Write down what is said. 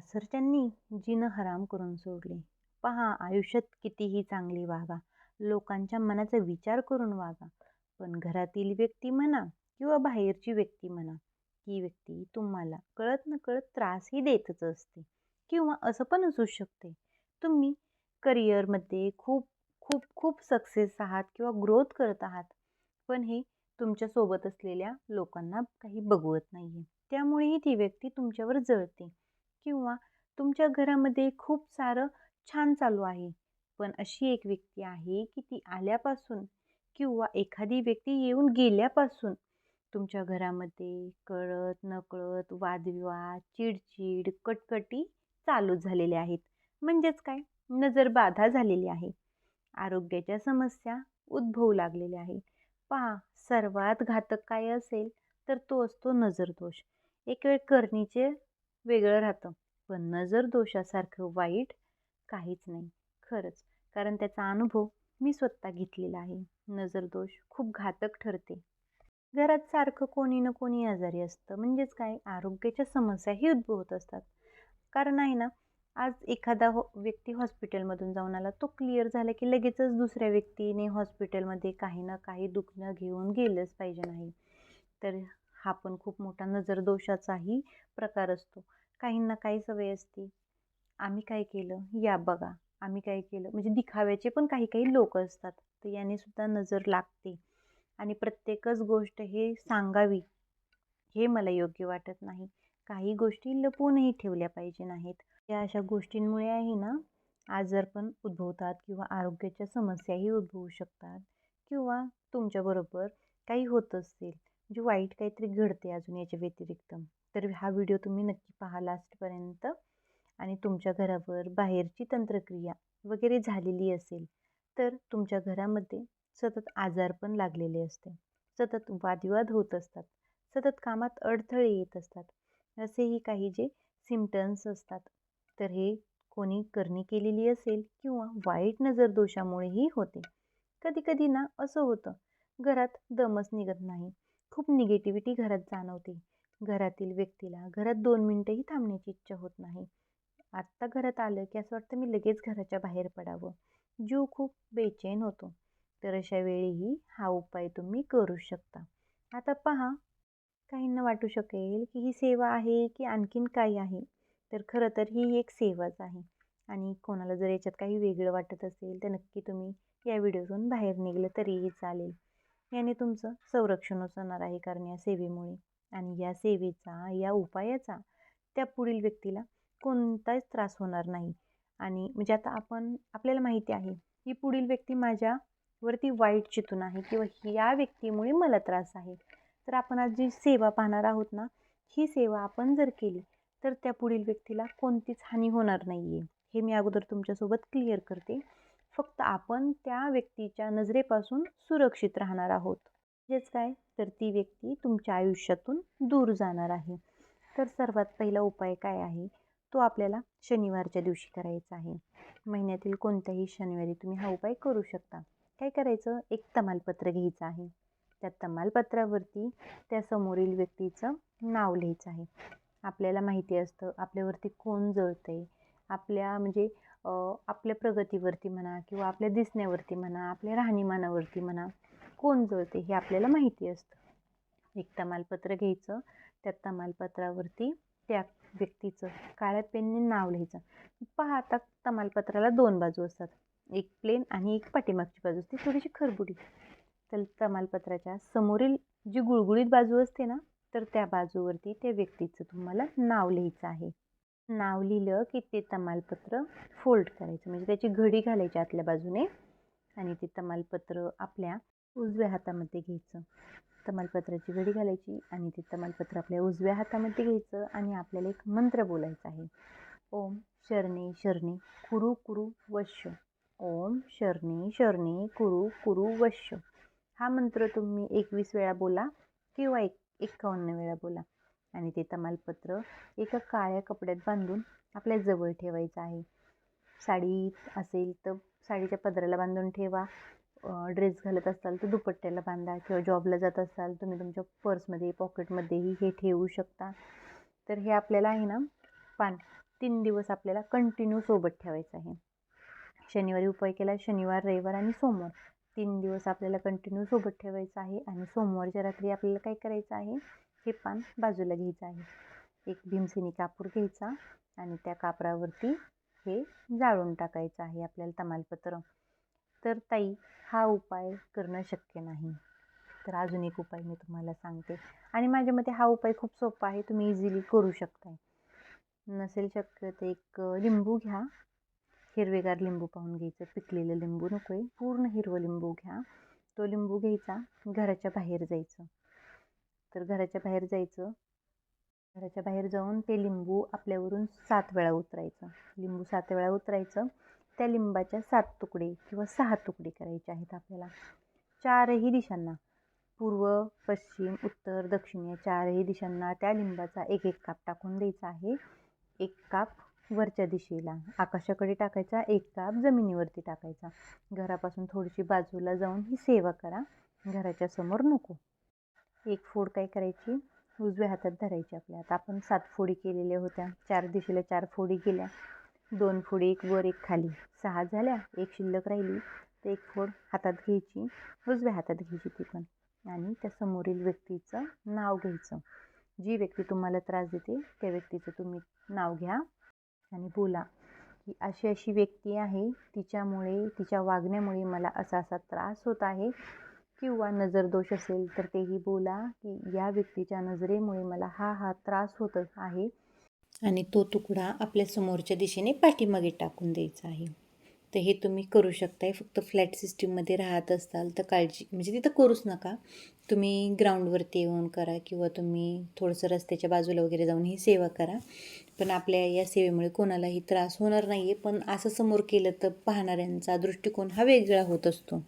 सासरच्यांनी जिनं हराम करून सोडले. पहा आयुष्यात कितीही चांगली वागा लोकांच्या मनाचा विचार करून वागा. पण घरातील व्यक्ती म्हणा किंवा बाहेरची व्यक्ती म्हणा ही व्यक्ती तुम्हाला कळत न कळत त्रासही देतच असते किंवा असं पण असू शकते. तुम्ही करिअरमध्ये खूप खूप खूप सक्सेस आहात किंवा ग्रोथ करत आहात पण हे तुमच्यासोबत असलेल्या लोकांना काही बघवत नाही आहे त्यामुळेही ती व्यक्ती तुमच्यावर जळते. किंवा तुमच्या घरामध्ये खूप सारं छान चालू आहे. पण अशी एक व्यक्ती आहे की ती आल्यापासून किंवा एखादी व्यक्ती येऊन गेल्यापासून तुमच्या घरामध्ये कळत नकळत वादविवाद चिडचिड कटकटी चालू झालेले आहेत. म्हणजेच काय? नजर बाधा झालेली आहे. आरोग्याच्या समस्या उद्भवू लागलेल्या आहे. पहा सर्वात घातक काय असेल तर तो असतो नजरदोष. एक वेळ करणीचे वेगळं राहतं. पण नजर दोषासारखं वाईट काहीच नाही. खरंच. कारण त्याचा अनुभव मी स्वतः घेतलेला आहे. नजरदोष खूप घातक ठरते. घरात सारखं कोणी ना कोणी आजारी असतं. म्हणजेच काय? आरोग्याच्या समस्याही उद्भवत असतात. कारण आहे ना आज एखादा हो व्यक्ती हॉस्पिटलमधून जाऊन आला तो क्लिअर झाला की लगेचच दुसऱ्या व्यक्तीने हॉस्पिटलमध्ये काही ना काही दुखणं घेऊन गेलंच पाहिजे नाही तर हा पण खूप मोठा नजरदोषाचाही प्रकार असतो. काहींना काही सवय असते. आम्ही काय केलं? या बघा. आम्ही काय केलं? म्हणजे दिखाव्याचे पण काही काही लोक असतात. तर याने सुद्धा नजर लागते. आणि प्रत्येकच गोष्ट हे सांगावी हे मला योग्य वाटत नाही. काही गोष्टी लपवूनही ठेवल्या पाहिजे नाहीत. या अशा गोष्टींमुळे आहे ना आजार पण उद्भवतात किंवा आरोग्याच्या समस्याही उद्भवू शकतात किंवा तुमच्याबरोबर काही होत असेल. म्हणजे वाईट काहीतरी घडते अजून याच्या व्यतिरिक्त. तर हा व्हिडिओ तुम्ही नक्की पहा लास्टपर्यंत. आणि तुमच्या घरावर बाहेरची तंत्रक्रिया वगैरे झालेली असेल तर तुमच्या घरामध्ये सतत आजार पण लागलेले असते सतत वादविवाद होत असतात. सतत कामात अडथळे येत असतात. असेही काही जे सिमटम्स असतात तर हे कोणी करणी केलेली असेल किंवा वाईट नजर दोषामुळेही होते. कधी कधी ना असं होतं घरात दमच निघत नाही. खूप निगेटिव्हिटी घरात जाणवते. घरातील व्यक्तीला घरात दोन मिनटंही थांबण्याची इच्छा होत नाही. आत्ता घरात आलं की असं वाटतं मी लगेच घराच्या बाहेर पडावं. जीव खूप बेचैन होतो. तर अशा वेळीही हा उपाय तुम्ही करू शकता. आता पहा काहींना वाटू शकेल की ही सेवा आहे की आणखीन काही आहे? तर खरं तर ही एक सेवाच आहे. आणि कोणाला जर याच्यात काही वेगळं वाटत असेल तर नक्की तुम्ही या व्हिडिओतून बाहेर निघलं तरीही चालेल. याने तुमचं संरक्षणच होणार आहे कारण या सेवेमुळे. आणि या सेवेचा या उपायाचा त्या पुढील व्यक्तीला कोणताच त्रास होणार नाही. आणि म्हणजे आता आपण आपल्याला माहिती आहे ही पुढील व्यक्ती माझ्यावरती वाईट चितून आहे किंवा या व्यक्तीमुळे मला त्रास आहे. तर आपण आज जी सेवा पाहणार आहोत ना ही सेवा आपण जर केली तर त्या पुढील व्यक्तीला कोणतीच हानी होणार नाही आहे हे मी अगोदर तुमच्यासोबत क्लिअर करते. फक्त आपण त्या व्यक्तीच्या नजरेपासून सुरक्षित राहणार आहोत. म्हणजेच काय? तर ती व्यक्ती तुमच्या आयुष्यातून दूर जाणार आहे. तर सर्वात पहिला उपाय काय आहे? तो आपल्याला शनिवारच्या दिवशी करायचा आहे. महिन्यातील कोणत्याही शनिवारी तुम्ही हा उपाय करू शकता. काय करायचं? एक तमालपत्र घ्यायचं आहे. त्या तमालपत्रावरती त्या समोरील व्यक्तीचं नाव लिहायचं आहे. आपल्याला माहिती असतं आपल्यावरती कोण जळतं आहे आपल्या म्हणजे आपल्या प्रगतीवरती म्हणा किंवा आपल्या दिसण्यावरती म्हणा आपल्या राहणीमानावरती म्हणा कोण जळते हे आपल्याला माहिती असतं. एक तमालपत्र घ्यायचं त्या तमालपत्रावरती त्या व्यक्तीचं काळ्या पेनने नाव लिहायचं. पहा आता तमालपत्राला दोन बाजू असतात एक प्लेन आणि एक पाठीमागची बाजू असते थोडीशी खरबुडी. तर तमालपत्राच्या समोरील जी गुळगुळीत बाजू असते ना तर त्या बाजूवरती त्या व्यक्तीचं तुम्हाला नाव लिहायचं आहे. नाव लिहिलं की ते तमालपत्र फोल्ड करायचं. म्हणजे त्याची घडी घालायची आतल्या बाजूने आणि ते तमालपत्र आपल्या उजव्या हातामध्ये घ्यायचं. तमालपत्राची घडी घालायची आणि ते तमालपत्र आपल्या उजव्या हातामध्ये घ्यायचं आणि आपल्याला एक मंत्र बोलायचा आहे. ओम शरणे शरणे कुरु कुरु वश्य. ओम शरणे शरणे कुरु कुरु वश्य. हा मंत्र तुम्ही एकवीस वेळा बोला किंवा एक एकावन्न वेळा बोला. आणि ते तमालपत्र एका काळ्या कपड्यात बांधून आपल्या जवळ ठेवायचं आहे. साडी असेल तर साडीच्या पदराला बांधून ठेवा. ड्रेस घालत असाल तर दुपट्ट्याला बांधा किंवा जॉबला जात असाल तुम्ही तुमच्या पर्समध्ये पॉकेटमध्येही हे ठेवू शकता. तर हे आपल्याला आहे ना पान तीन दिवस आपल्याला कंटिन्यू सोबत ठेवायचं आहे. शनिवारी उपाय केला शनिवार रविवार आणि सोमवार. तीन दिवस आपल्याला कंटिन्यू सोबत ठेवायचं आहे आणि सोमवारच्या रात्री आपल्याला काय करायचं आहे? हे पान बाजूला घ्यायचं आहे. एक भीमसेनी कापूर घ्यायचा आणि त्या कापरावरती हे जाळून टाकायचं आहे आपल्याला तमालपत्र. तर ताई हा उपाय करणं शक्य नाही. तर अजून एक उपाय मी तुम्हाला सांगते. आणि माझ्या मते हा उपाय खूप सोपा आहे. तुम्ही इझिली करू शकताय. नसेल शक्य तर एक लिंबू घ्या. हिरवेगार लिंबू पाहून घ्यायचं. पिकलेलं लिंबू नको आहे पूर्ण हिरवं लिंबू घ्या. तो लिंबू घ्यायचा. घराच्या बाहेर जायचं. तर घराच्या बाहेर जायचं. घराच्या बाहेर जाऊन ते लिंबू आपल्यावरून सात वेळा उतरायचं. लिंबू सात वेळा उतरायचं. त्या लिंबाच्या सात तुकडे किंवा सहा तुकडे करायचे आहेत आपल्याला. चारही दिशांना. पूर्व पश्चिम उत्तर दक्षिण या चारही दिशांना त्या लिंबाचा एक एक काप टाकून द्यायचा आहे. एक काप वरच्या दिशेला. आकाशाकडे टाकायचा. एक काप जमिनीवरती टाकायचा. घरापासून थोडीशी बाजूला जाऊन ही सेवा करा. घराच्या समोर नको. एक फोड काय करायची? उजव्या हातात धरायची आपल्या. आता आपण सात फोडी केलेल्या होत्या. चार दिशेला चार फोडी केल्या. दोन फोडी एक वर एक खाली. सहा झाल्या. एक शिल्लक राहिली. तर एक फोड हातात घ्यायची. उजव्या हातात घ्यायची ती पण. आणि त्या समोरील व्यक्तीचं नाव घ्यायचं. जी व्यक्ती तुम्हाला त्रास देते त्या व्यक्तीचं तुम्ही नाव घ्या आणि बोला की अशी अशी व्यक्ती आहे. तिच्यामुळे तिच्या वागण्यामुळे मला असा असा त्रास होत आहे. किंवा नजर दोष असेल तर तेही बोला की या व्यक्तीच्या नजरेमुळे मला हा हा त्रास होत आहे. आणि तो तुकडा आपल्या समोरच्या दिशेने पाठीमागे टाकून द्यायचा आहे. तर हे तुम्ही करू शकताय. फक्त फ्लॅट सिस्टीममध्ये राहत असाल तर काळजी म्हणजे तिथं करूच नका. तुम्ही ग्राउंडवरती येऊन करा किंवा तुम्ही थोडंसं रस्त्याच्या बाजूला वगैरे जाऊन ही सेवा करा. पण आपल्या या सेवेमुळे कोणालाही त्रास होणार नाही आहे पण असं समोर केलं तर पाहणाऱ्यांचा दृष्टिकोन हा वेगळा होत असतो.